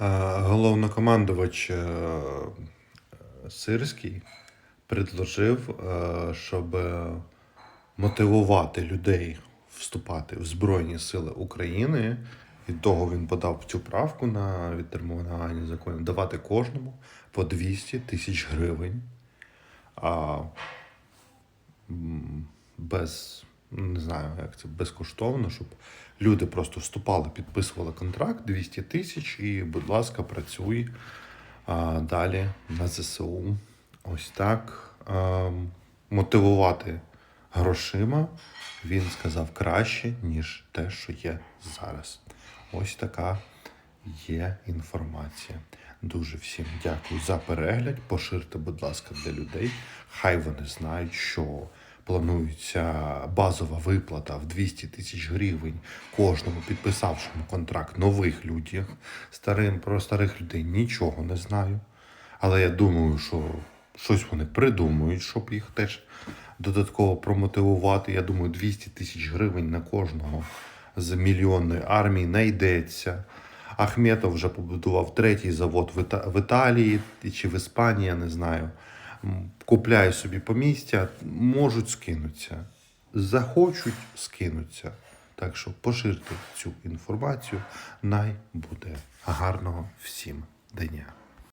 Головнокомандувач е, Сирський предложив, е, щоб мотивувати людей вступати в Збройні Сили України. Від того він подав цю правку на відтермінування законів, давати кожному по 200 тисяч гривень. А, без, не знаю, як це безкоштовно, щоб люди просто вступали, підписували контракт 200 тисяч і, будь ласка, працюй а, далі на ЗСУ. Ось так. А, мотивувати грошима він сказав краще, ніж те, що є зараз. Ось така є інформація. Дуже всім дякую за перегляд. Поширте, будь ласка, для людей. Хай вони знають, що планується базова виплата в 200 тисяч гривень кожному підписавшому контракт нових людях. Старим про старих людей нічого не знаю. Але я думаю, що щось вони придумають, щоб їх теж додатково промотивувати. Я думаю, 200 тисяч гривень на кожного з мільйонної армії знайдеться. Ахметов вже побудував третій завод в Італії чи в Іспанії, я не знаю. М, Купляє собі помістя, можуть скинутися. Захочуть скинуться. Так що поширте цю інформацію. Най буде гарного всім дня.